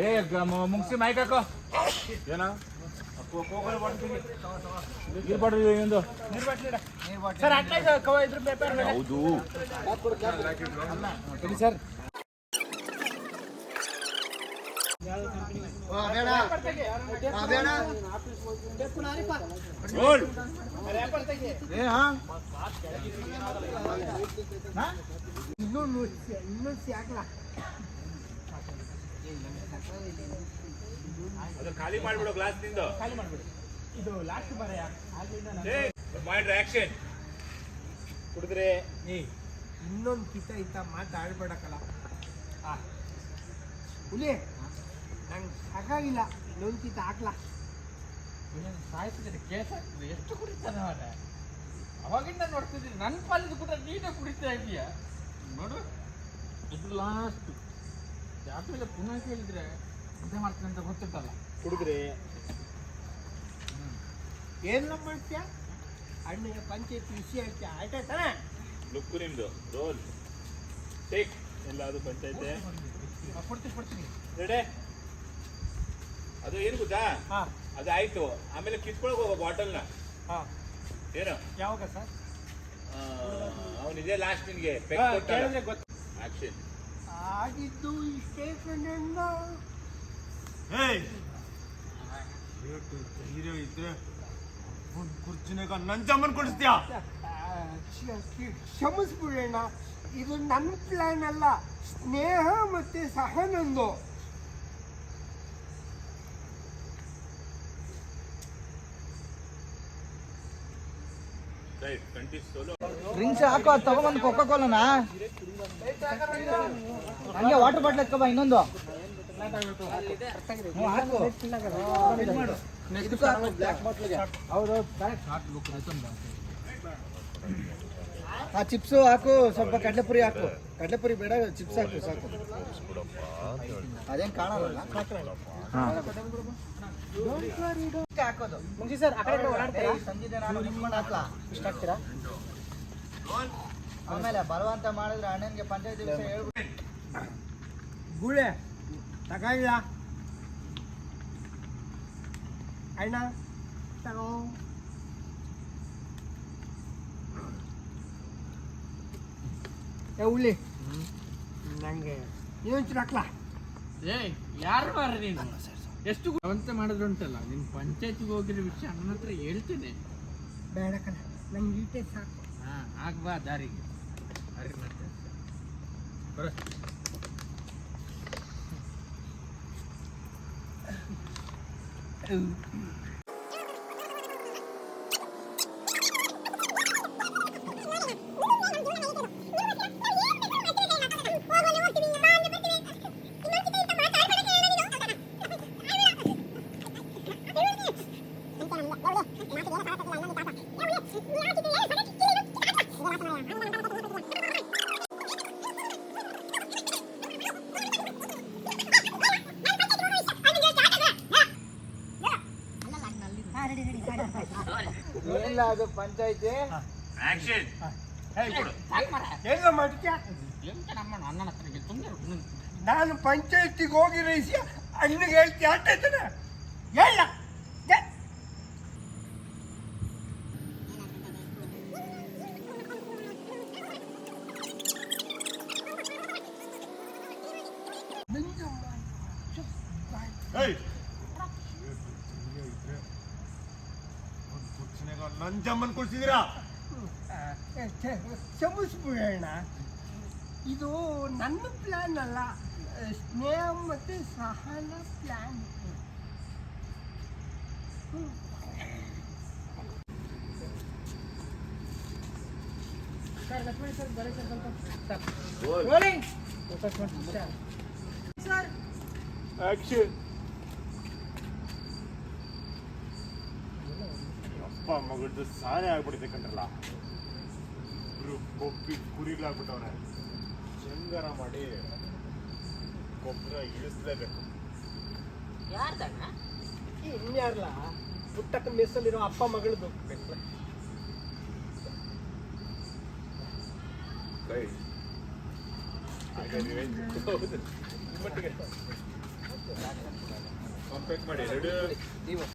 ಏ ಮುಗ್ಸಿ ಮೈಕ್ ಹಾಕೋ. ಏನ? ನೀರ್ ಬಾಟಲ್ ಇನ್ನೊಂದು ಸರ್ ಇದ್ರ ಪೇಪರ್ ಹೌದು. ಸರ್ ಇನ್ನೊಂದು ಏ ಹಾ? ಇನ್ನೂ ನುಸಿ ಇನ್ನೂ ಹಾಕ್ಲಾ. ಅದು ಖಾಲಿ ಮಾಡ್ಬಿಡು ಗ್ಲಾಸ್ ನಿಂದು. ಖಾಲಿ ಮಾಡ್ಬಿಡು. ಇದು ಲಾಸ್ಟ್ ಬರೆಯ ಅಲ್ಲಿಂದ ಮಾಡ್ರಿ ಆಕ್ಷನ್ ಕುಡಿದ್ರೆ? ನೀ ಇನ್ನೊಂದು ಕಿತ ಇಂಥ ಮಾತಾಡ್ಬೇಡಕ್ಕಲ್ಲ ಆ ಹುಲಿ ನಂಗೆ ಸಾಕಾಗಿಲ್ಲ. ಇನ್ನೊಂದು ಕಿತ ಹಾಕ್ಲ. ಸಾಯ್ತಿದ್ರೆ ಕೇಸ ಎಷ್ಟು ಕುಡಿತಾನೆ ಅವರ ಅವಾಗಿಂದ ನೋಡ್ತಿದ್ದೀನಿ. ನನ್ನ ಪಾಲಿಗೆ ಕೂಡ ನೀನೇ ಕುಡಿತಾ ಇದೀಯ? ನೋಡು. ಇದು ಲಾಸ್ಟ್ ಜಾತ್ರೆಗೆ ಪುನಃ ಕೇಳಿದ್ರೆ ಎಂತ ಮಾಡ್ತೀನಿ ಅಂತ ಗೊತ್ತಿರ್ತಲ್ಲ ಕುಡಿದ್ರೆ ಏನು ಮಾಡ್ತೀಯ ಅಣ್ಣಗೆ ಪಂಚಾಯತ್ ವಿಷಯ ಐತೆ ತಾನೆ? ಲುಕ್ಕು ನಿಮ್ದು ರೋಲ್ ಟೇಕ್ ಎಲ್ಲ ಅದು ಪಂಚಾಯತೆ. ಕೊಡ್ತೀನಿ ಕೊಡ್ತೀನಿ. ರೆಡೆ ಅದು ಏನು ಗೊತ್ತಾ? ಹಾಂ. ಅದು ಆಯ್ತು ಆಮೇಲೆ ಕಿತ್ಕೊಳಕ್ ಹೋಗೋ ಬಾಟಲ್ನ ಹಾಂ. ಏನು? ಯಾವಾಗ ಸರ್? ಅವನಿದೆ ಲಾಸ್ಟ್ ನಿನ್ಗೆ. ಆಗಿದ್ದು ಇಷ್ಟೇ ಕಣ್ಣ ಹೀರೋ ಇದ್ರೆ ಒಂದು ಕುರ್ಚಿನಾಗ ನನ್ನ ಜಮ್ಮನ್ ಕೊಡಿಸ್ತೀಯ? ಕ್ಷಮಿಸ್ಬಿಡೋಣ ಇದು ನನ್ನ ಪ್ಲಾನ್ ಅಲ್ಲ. ಸ್ನೇಹ ಮತ್ತೆ ಸಹನಂದು. ಡ್ರಿಂಕ್ಸ್ ಹಾಕೋ ಅದು ತಗೊಂಬಂದು ಕೊಕ್ಕ ಕೋಲನ ಹಂಗೆ ವಾಟರ್ ಬಾಟ್ಲ್ ಎತ್ಕೊಬ ಇನ್ನೊಂದು. ಹೌದೌದು. ಆ ಚಿಪ್ಸ್ ಹಾಕು ಸ್ವಲ್ಪ ಕಡಲೆಪುರಿ ಹಾಕು. ಕಡಲೆಪುರಿ ಬೇಡ ಚಿಪ್ಸ್ ಹಾಕು ಸಾಕು. ಅದೇನ್ ಕಾಣಲ್ಲ ಹಾಕೋದು. ಮುಂಚೆ ಸರ್ ಆ ಕಡೆ ಓಡಾಡ್ತೀರಾ? ಸಂಜೆ ನಾನು ನಿಂತ್ಕೊಂಡು ಹಾಕ್ಲಾ? ಇಷ್ಟ ಹಾಕ್ತೀರಾ ಆಮೇಲೆ ಬಲವಂತ ಮಾಡಿದ್ರೆ ಅಣ್ಣನಿಗೆ ಪಂಚಾಯತ್ ದಿವಸ ಹೇಳ್ಬಿಟ್ಟು. ಗುಳೆ ತಗೊಳ್ಳ ಅಣ್ಣ ತಗೋ. ಏ ಉಳ್ಳಿ ನಂಗೆ. ಇನ್ನೊಂಚೂರು ಹಾಕ್ಲಾ ಏಯ್ ಯಾರು ಬಾರ ನೀನು? ಎಷ್ಟು ಅವಂತೆ ಮಾಡಿದ್ರು ಉಂಟಲ್ಲ ನಿನ್ ಪಂಚಾಯತ್ಗೆ ಹೋಗಿರೋ ವಿಷಯ ನನ್ನ ಹತ್ರ ಹೇಳ್ತೇನೆ. ಬೇಡ ಕಣ ನಂಗೆ ಈಟೆ ಸಾಕು. ಹಾಂ ಆಗ್ಬಾ ದಾರಿಗೆ. ಅರೆ ಮತ್ತೆ. ಬರ. ಏನಿಲ್ಲ ಅದು ಪಂಚಾಯತಿ ಆಕ್ಷನ್ ಎಲ್ಲ ಮಾಡ್ತೀಯ ಎಂತ ನಮ್ಮ ಅಣ್ಣನ ಹತ್ರ ತುಂಬ ನಾನು ಪಂಚಾಯತಿಗೆ ಹೋಗಿ ರೈಸಿ ಅಣ್ಣಗೆ ಹೇಳ್ತಿ ಆಟಾಯ್ತಾನೆ ಹೇಳ ಒಂದ್ ಕುರ್ಚಿನಾಗ ನನ್ ಜಮ್ಮನ್ ಕೊಡ್ಸಿದೀರಾ ಕ್ಷಮಿಸ್ಬಿಡೋಣ ಇದು ನನ್ನ ಪ್ಲ್ಯಾನ್ ಅಲ್ಲ. ಸ್ನೇಹ ಮತ್ತು Sahana plan sir Lakshman sir ಬರೀ ಸರ್ ಸ್ವಲ್ಪ ಸರ್ ಆಕ್ಷನ್ ಅಪ್ಪ ಮಗಳದು ಸಾನೆ ಆಗ್ಬಿಟ್ಟಿದೆ ಕಂಡ್ರಲ್ಲ ಇಬ್ರು ಕೊಬ್ಬಿ ಕುರಿಗಳಾಗ್ಬಿಟ್ಟವ್ರೆ. ಹೆಂಗಾರ ಮಾಡಿ ಗೊಬ್ಬರ ಇಳಿಸ್ಲೇಬೇಕು. ಇನ್ಯಾರಲ್ಲ ಪುಟ್ಟಕ್ಕ ಮೆಸ್ಸಲ್ಲಿರೋ ಅಪ್ಪ ಮಗಳದು. ಕಂಪ್ಲೀಟ್ ಮಾಡಿ. ಎರಡು.